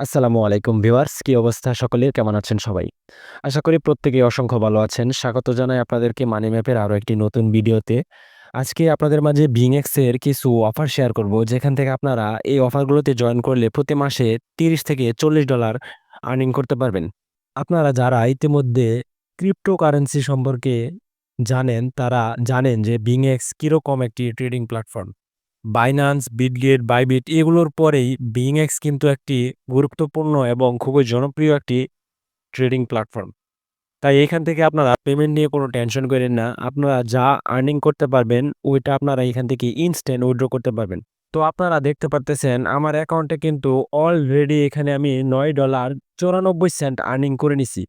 আসসালামু আলাইকুম ভিউয়ার্স, কি অবস্থা সকলের? কেমন আছেন সবাই? আশা করি প্রত্যেকেই অসংখ্য ভালো আছেন। স্বাগত জানাই আপনাদেরকে মানি ম্যাপের আরও একটি নতুন ভিডিওতে। আজকে আপনাদের মাঝে বিংএক্স এর কিছু অফার শেয়ার করব, যেখান থেকে আপনারা এই অফারগুলোতে জয়েন করলে প্রতি মাসে তিরিশ থেকে চল্লিশ ডলার আর্নিং করতে পারবেন। আপনারা যারা ইতিমধ্যে ক্রিপ্টোকারেন্সি সম্পর্কে জানেন, তারা জানেন যে বিংএক্স কীরকম একটি trading platform Binance Bitget Bybit এগুলোর পরেই বিংএক্স কিন্তু একটি গুরুত্বপূর্ণ এবং খুবই জনপ্রিয় একটি ট্রেডিং প্ল্যাটফর্ম তাই এখান থেকে আপনারা পেমেন্ট নিয়ে কোনো টেনশন করেন না। আপনারা যা আর্নিং করতে পারবেন, ওইটা আপনারা এখান থেকে ইনস্ট্যান্ট উইথড্র করতে পারবেন। তো আপনারা দেখতে পারতেছেন, আমার অ্যাকাউন্টে কিন্তু অলরেডি এখানে আমি নয় ডলার চৌরানব্বই সেন্ট আর্নিং করে নিছি।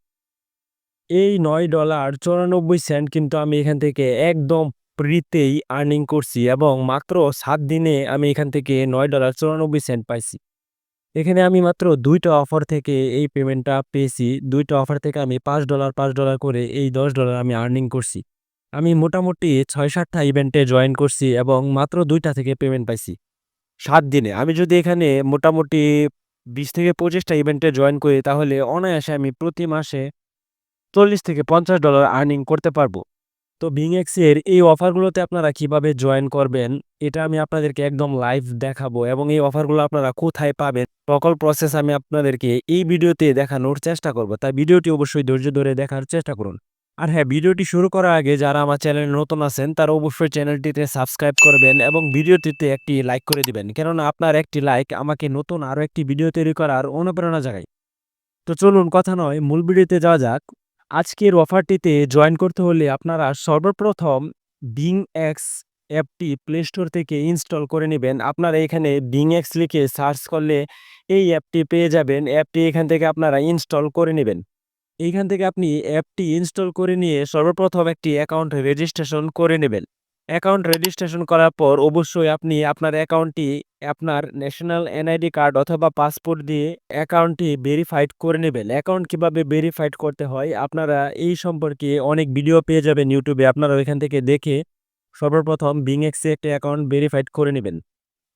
এই নয় ডলার চৌরানব্বই সেন্ট কিন্তু আমি এখান থেকে একদম ফ্রিতেই আর্নিং করছি এবং মাত্র সাত দিনে আমি এখান থেকে নয় ডলার চৌরানব্বই সেন্ট পাইছি। এখানে আমি মাত্র দুইটা অফার থেকে এই পেমেন্টটা পেয়েছি। দুইটা অফার থেকে আমি পাঁচ ডলার পাঁচ ডলার করে এই দশ ডলার আমি আর্নিং করছি। আমি মোটামুটি ছয় সাতটা ইভেন্টে জয়েন করছি এবং মাত্র দুইটা থেকে পেমেন্ট পাইছি। সাত দিনে আমি যদি এখানে মোটামুটি বিশ থেকে পঁচিশটা ইভেন্টে জয়েন করি তাহলে অনায়াসে আমি প্রতি মাসে চল্লিশ থেকে পঞ্চাশ ডলার আর্নিং করতে পারব। তো বিংএক্স এর এই অফারগুলোতে আপনারা কীভাবে জয়েন করবেন, এটা আমি আপনাদেরকে একদম লাইভ দেখাবো এবং এই অফারগুলো আপনারা কোথায় পাবেন, সকল প্রসেস আমি আপনাদেরকে এই ভিডিওতে দেখানোর চেষ্টা করব। তাই ভিডিওটি অবশ্যই ধৈর্য ধরে দেখার চেষ্টা করুন। আর হ্যাঁ ভিডিওটি শুরু করার আগে যারা আমার চ্যানেলে নতুন আছেন, তারা অবশ্যই চ্যানেলটিতে সাবস্ক্রাইব করবেন এবং ভিডিওটিতে একটি লাইক করে দিবেন। কেননা আপনার একটি লাইক আমাকে নতুন আরও একটি ভিডিও তৈরি করার অনুপ্রেরণা জাগায়। তো চলুন, কথা নয়, মূল ভিডিওতে যাওয়া যাক। আজকের অফারটিতে জয়েন করতে হলে আপনারা সর্বপ্রথম বিং এক্স অ্যাপটি প্লে স্টোর থেকে ইনস্টল করে নেবেন। আপনারা এখানে বিং এক্স লিখে সার্চ করলে এই অ্যাপটি পেয়ে যাবেন। অ্যাপটি এখান থেকে আপনারা ইনস্টল করে নেবেন। এইখান থেকে আপনি অ্যাপটি ইনস্টল করে নিয়ে সর্বপ্রথম একটি অ্যাকাউন্ট রেজিস্ট্রেশন করে নেবেন। অ্যাকাউন্ট রেজিস্ট্রেশন করার পর অবশ্যই আপনি আপনার অ্যাকাউন্টটি, আপনার ন্যাশনাল এনআইডি কার্ড অথবা পাসপোর্ট দিয়ে অ্যাকাউন্টটি ভেরিফাইড করে নেবেন। অ্যাকাউন্ট কীভাবে ভেরিফাইড করতে হয় আপনারা এই সম্পর্কে অনেক ভিডিও পেয়ে যাবেন ইউটিউবে। আপনারা ওইখান থেকে দেখে সর্বপ্রথম বিং এক্সে একটা অ্যাকাউন্ট ভেরিফাইড করে নেবেন।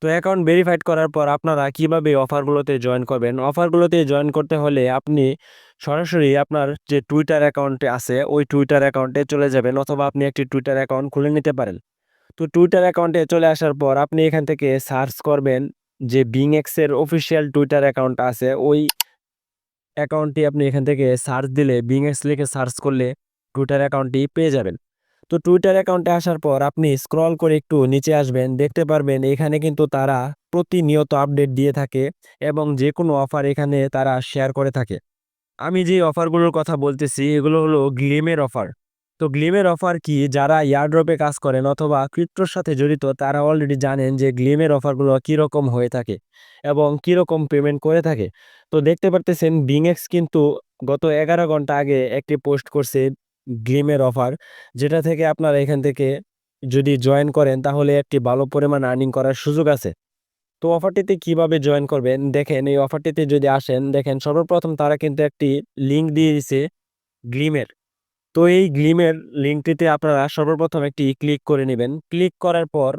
তো অ্যাকাউন্ট ভেরিফাইড করার পর আপনারা কীভাবে অফারগুলোতে জয়েন করবেন? অফারগুলোতে জয়েন করতে হলে আপনি সরাসরি আপনার যে টুইটার অ্যাকাউন্টে আছে, ওই টুইটার অ্যাকাউন্টে চলে যাবেন অথবা আপনি একটি টুইটার অ্যাকাউন্ট খুলে নিতে পারেন। তো টুইটার অ্যাকাউন্টে চলে আসার পর আপনি এখান থেকে সার্চ করবেন যে বিং এক্সের অফিসিয়াল টুইটার অ্যাকাউন্ট আছে, ওই অ্যাকাউন্টটি আপনি এখান থেকে সার্চ দিলে বিং এক্স লিখে সার্চ করলে টুইটার অ্যাকাউন্টটি পেয়ে যাবেন। তো টুইটার অ্যাকাউন্টে আসার পর আপনি স্ক্রল করে একটু নিচে আসবেন, দেখতে পারবেন এখানে কিন্তু তারা প্রতিনিয়ত আপডেট দিয়ে থাকে এবং যে কোনো অফার এখানে তারা শেয়ার করে থাকে। আমি যে অফারগুলোর কথা বলতেছি, এগুলো হলো গ্লিমের অফার তো গ্লিমের অফার কি? যারা ইয়ারড্রপে কাজ করেন অথবা ক্রিপ্টোর সাথে জড়িত, তারা অলরেডি জানেন যে গ্লিমের অফারগুলো কীরকম হয়ে থাকে এবং কীরকম পেমেন্ট করে থাকে। তো দেখতে পারতেছেন বিংএক্স কিন্তু গত এগারো ঘণ্টা আগে একটি পোস্ট করছে গ্লিমের অফার, যেটা থেকে আপনারা এখান থেকে যদি জয়েন করেন তাহলে একটি ভালো পরিমাণ আর্নিং করার সুযোগ আছে। তো অফারটিতে কীভাবে জয়েন করবেন? দেখেন, এই অফারটিতে যদি আসেন, দেখেন সর্বপ্রথম তারা কিন্তু একটি লিঙ্ক দিয়ে দিছে গ্লিমের তো এই গ্লিমের লিঙ্কটিতে আপনারা সর্বপ্রথম একটি ক্লিক করে নেবেন। ক্লিক করার পর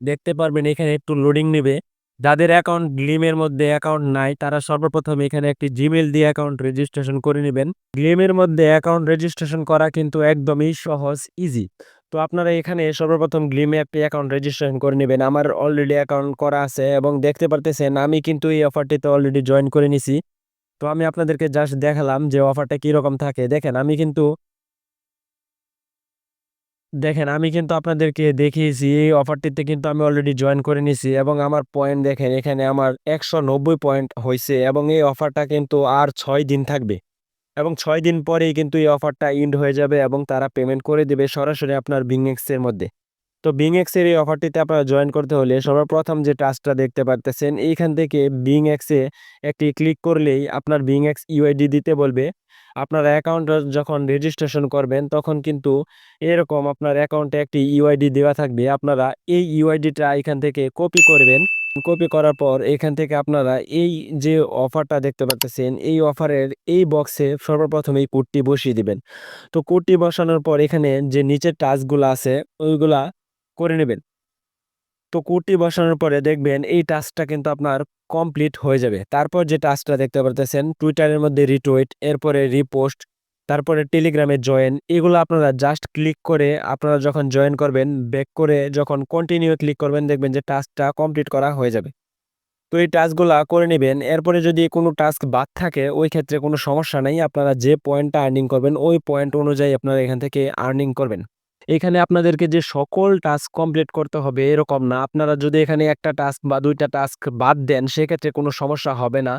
দেখতে পারবেন এখানে একটু লোডিং নেবে। যাদের অ্যাকাউন্ট গ্লিমের মধ্যে অ্যাকাউন্ট নাই, তারা সর্বপ্রথম এখানে একটি জিমেল দিয়ে অ্যাকাউন্ট রেজিস্ট্রেশন করে নেবেন। গ্লিমের মধ্যে অ্যাকাউন্ট রেজিস্ট্রেশন করা কিন্তু একদমই সহজ ইজি তো আপনারা এখানে সর্বপ্রথম গ্লিমে একটি অ্যাকাউন্ট রেজিস্ট্রেশন করে নেবেন। আমার অলরেডি অ্যাকাউন্ট করা আছে এবং দেখতে পারতেছেন, আমি কিন্তু এই অফারটিতে অলরেডি জয়েন করে নিছি। তো আমি আপনাদেরকে জাস্ট দেখালাম যে অফারটা কীরকম থাকে। দেখেন, আমি কিন্তু দেখেন, আমি কিন্তু আপনাদেরকে দেখিয়েছি, এই অফারটিতে কিন্তু আমি অলরেডি জয়েন করে নিছি এবং আমার পয়েন্ট দেখেন, এখানে আমার একশো নব্বই পয়েন্ট হয়েছে এবং এই অফারটা কিন্তু আর ছয় দিন থাকবে। এবং ছয় দিন পরেই কিন্তু এই অফারটা ইন্ড হয়ে যাবে এবং তারা পেমেন্ট করে দেবে সরাসরি আপনার বিংএক্সের মধ্যে। তো বিংএক্সের এই অফারটিতে আপনারা জয়েন করতে হলে সর্বপ্রথম যে টাস্কটা দেখতে পারতেছেন, এইখান থেকে বিংএক্সে একটি ক্লিক করলেই আপনার বিংএক্স ইউআইডি দিতে বলবে। আপনার অ্যাকাউন্ট যখন রেজিস্ট্রেশন করবেন, তখন কিন্তু এরকম আপনার অ্যাকাউন্টে একটি ইউআইডি দেওয়া থাকবে। আপনারা এই ইউআইডিটা এখান থেকে কপি করবেন। কপি করার পর এখান থেকে আপনারা এই যে অফারটা দেখতে পাচ্ছেন, এই অফারের এই বক্সে সর্বপ্রথম এই কোডটি বসিয়ে দিবেন। তো কোডটি বসানোর পর এখানে যে নিচের টাচগুলো আছে, ওইগুলা করে নেবেন। তো কোডটি বসানোর পরে দেখবেন এই টাচটা কিন্তু আপনার কমপ্লিট হয়ে যাবে। তারপর যে টাস্কটা দেখতে পারতেছেন, টুইটারের মধ্যে রিটুইট, এরপরে রিপোস্ট, তারপরে টেলিগ্রামে জয়েন, এগুলো আপনারা জাস্ট ক্লিক করে আপনারা যখন জয়েন করবেন, ব্যাক করে যখন কন্টিনিউ ক্লিক করবেন, দেখবেন যে টাস্কটা কমপ্লিট করা হয়ে যাবে। তো এই টাস্কগুলা করে নেবেন, এরপরে যদি কোনো টাস্ক বাদ থাকে, ওই ক্ষেত্রে কোনো সমস্যা নেই, আপনারা যে পয়েন্টটা আর্নিং করবেন, ওই পয়েন্ট অনুযায়ী আপনারা এখান থেকে আর্নিং করবেন। এখানে আপনাদেরকে যে সকল টাস্ক কমপ্লিট করতে হবে এরকম না। আপনারা যদি এখানে একটা টাস্ক বা দুইটা টাস্ক বাদ দেন, সেক্ষেত্রে কোনো সমস্যা হবে না।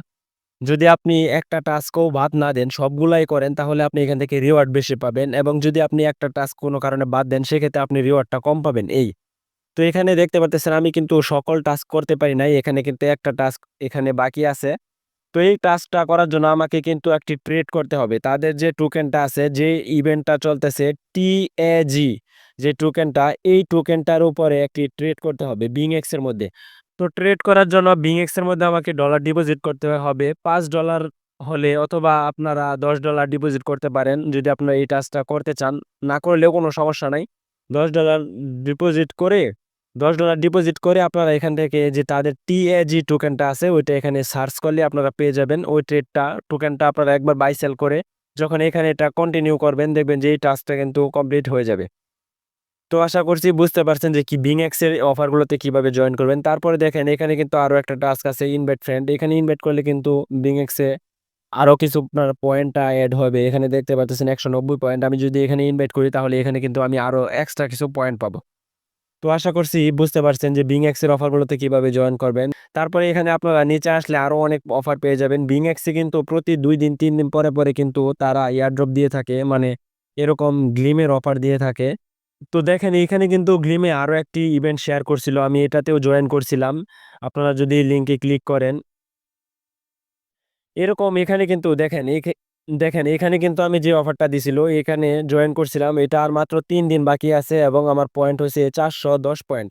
যদি আপনি একটা টাস্কও বাদ না দেন, সবগুলাই করেন, তাহলে আপনি এখান থেকে রিওয়ার্ড বেশি পাবেন এবং যদি আপনি একটা টাস্ক কোনো কারণে বাদ দেন, সেক্ষেত্রে আপনি রিওয়ার্ডটা কম পাবেন। এই। তো এখানে দেখতে পারতেছেন, আমি কিন্তু সকল টাস্ক করতে পারি নাই। এখানে কিন্তু একটা টাস্ক এখানে বাকি আছে। তো এই টাস্কটা করার জন্য আমাকে কিন্তু একটি ট্রেড করতে হবে। তাদের যে টোকেনটা আছে, যে ইভেন্টটা চলতেছে টি টিএজি যে টোকেনটা এই টোকেনটার উপরে একটি ট্রেড করতে হবে বিং এক্সের মধ্যে। তো ট্রেড করার জন্য বিং এক্সের মধ্যে আমাকে ডলার ডিপোজিট করতে হবে। পাঁচ ডলার হলে অথবা আপনারা দশ ডলার ডিপোজিট করতে পারেন, যদি আপনারা এই টাস্কটা করতে চান। না করলেও কোনো সমস্যা নাই। দশ ডলার ডিপোজিট করে দশ ডলার ডিপোজিট করে আপনারা এখান থেকে যে তাদের টিএজি টোকেনটা আছে, ওইটা এখানে সার্চ করলে আপনারা পেয়ে যাবেন। ওই ট্রেডটা টোকেনটা আপনারা একবার বাই সেল করে যখন এখানে এটা কন্টিনিউ করবেন, দেখবেন যে এই টাস্কটা কিন্তু কমপ্লিট হয়ে যাবে। তো আশা করছি বুঝতে পারছেন যে কি বিং এক্সের অফারগুলোতে কীভাবে জয়েন করবেন। তারপরে দেখেন, এখানে কিন্তু আরও একটা টাস্ক আছে ইনভাইট ফ্রেন্ড এখানে ইনভাইট করলে কিন্তু বিং এক্সে আরও কিছু আপনার পয়েন্টটা অ্যাড হবে। এখানে দেখতে পাচ্ছেন একশো নব্বই পয়েন্ট আমি যদি এখানে ইনভাইট করি, তাহলে এখানে কিন্তু আমি আরও এক্সট্রা কিছু পয়েন্ট পাবো। তো আশা করছি বুঝতে পারছেন যে বিং এক্সের অফারগুলোতে কীভাবে জয়েন করবেন। তারপরে এখানে আপনারা নিচে আসলে আরও অনেক অফার পেয়ে যাবেন। বিং এক্সে কিন্তু প্রতি দুই দিন, তিন দিন পরে পরে কিন্তু তারা এয়ারড্রপ দিয়ে থাকে মানে এরকম গ্লিমের অফার দিয়ে থাকে। তো দেখেন, এখানে কিন্তু গ্লিমে আরও একটি ইভেন্ট শেয়ার করছিল, আমি এটাতেও জয়েন করছিলাম। আপনারা যদি লিঙ্কে ক্লিক করেন। এরকম এখানে কিন্তু দেখেন দেখেন, এখানে কিন্তু আমি যে অফারটা দিছিল, এখানে জয়েন করছিলাম, এটা আর মাত্র তিন দিন বাকি আছে এবং আমার পয়েন্ট হয়েছে চারশো দশ পয়েন্ট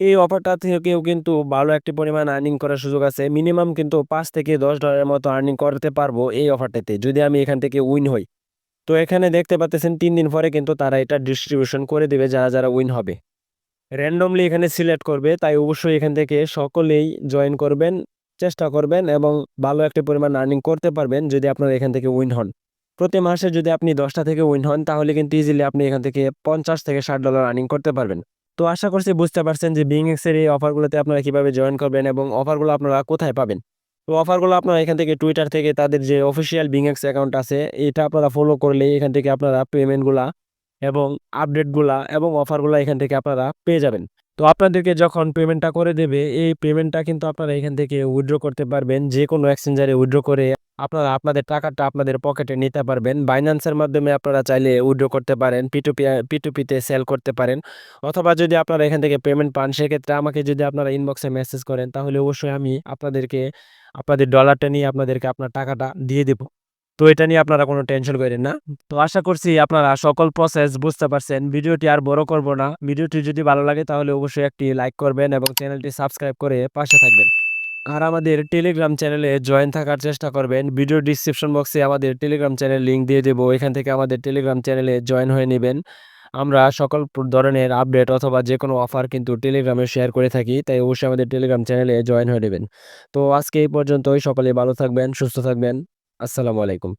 এই অফারটা থেকেও কিন্তু ভালো একটি পরিমাণ আর্নিং করার সুযোগ আছে। মিনিমাম কিন্তু পাঁচ থেকে দশ ডলারের মতো আর্নিং করতে পারব এই অফারটাতে, যদি আমি এখান থেকে উইন হই। তো এখানে দেখতে পাচ্ছেন, তিন দিন পরে কিন্তু তারা এটা ডিস্ট্রিবিউশন করে দেবে, যারা যারা উইন হবে। র্যান্ডমলি এখানে সিলেক্ট করবে, তাই অবশ্যই এখান থেকে সকলেই জয়েন করবেন। চেষ্টা করবেন এবং ভালো একটা পরিমাণ আর্নিং করতে পারবেন যদি আপনারা এখান থেকে উইন হন। প্রতি মাসে যদি আপনি দশটা থেকে উইন হন, তাহলে কিন্তু ইজিলি আপনি এখান থেকে পঞ্চাশ থেকে ষাট ডলার আর্নিং করতে পারবেন। তো আশা করছি বুঝতে পারছেন যে বিং এক্সের এই অফারগুলোতে আপনারা কীভাবে জয়েন করবেন এবং অফারগুলো আপনারা কোথায় পাবেন। তো অফারগুলো আপনারা এখান থেকে টুইটার থেকে তাদের যে অফিসিয়াল বিং এক্স অ্যাকাউন্ট আছে, এটা আপনারা ফলো করলে এখান থেকে আপনারা পেমেন্টগুলা এবং আপডেটগুলা এবং অফারগুলো এখান থেকে আপনারা পেয়ে যাবেন। তো আপনাদেরকে যখন পেমেন্টটা করে দেবে, এই পেমেন্টটা কিন্তু আপনারা এখান থেকে উইথড্র করতে পারবেন। যে কোনো এক্সচেঞ্জারে উইড্রো করে আপনারা আপনাদের টাকাটা আপনাদের পকেটে নিতে পারবেন। বাইন্যান্সের মাধ্যমে আপনারা চাইলে উইড্রো করতে পারেন পিটুপি পিটুপিতে সেল করতে পারেন। অথবা যদি আপনারা এখান থেকে পেমেন্ট পান, সেক্ষেত্রে আমাকে যদি আপনারা ইনবক্সে মেসেজ করেন, তাহলে অবশ্যই আমি আপনাদেরকে, আপনাদের ডলারটা নিয়ে আপনাদেরকে আপনার টাকাটা দিয়ে দেবো। তো এটা নিয়ে আপনারা কোনো টেনশন করেন না। তো আশা করছি আপনারা সকল প্রসেস বুঝতে পারছেন। ভিডিওটি আর বড় করব না। ভিডিওটি যদি ভালো লাগে তাহলে অবশ্যই একটি লাইক করবেন এবং চ্যানেলটি সাবস্ক্রাইব করে পাশে থাকবেন। আর আমাদের টেলিগ্রাম চ্যানেলে জয়েন থাকার চেষ্টা করবেন। ভিডিও ডিসক্রিপশন বক্সে আমাদের টেলিগ্রাম চ্যানেল লিঙ্ক দিয়ে দেবো। এখান থেকে আমাদের টেলিগ্রাম চ্যানেলে জয়েন হয়ে নেবেন। আমরা সকল ধরনের আপডেট অথবা যে কোনো অফার কিন্তু টেলিগ্রামে শেয়ার করে থাকি, তাই অবশ্যই আমাদের টেলিগ্রাম চ্যানেলে জয়েন হয়ে নেবেন। তো আজকে এই পর্যন্তই। সকলে ভালো থাকবেন, সুস্থ থাকবেন। আসসালামু আলাইকুম।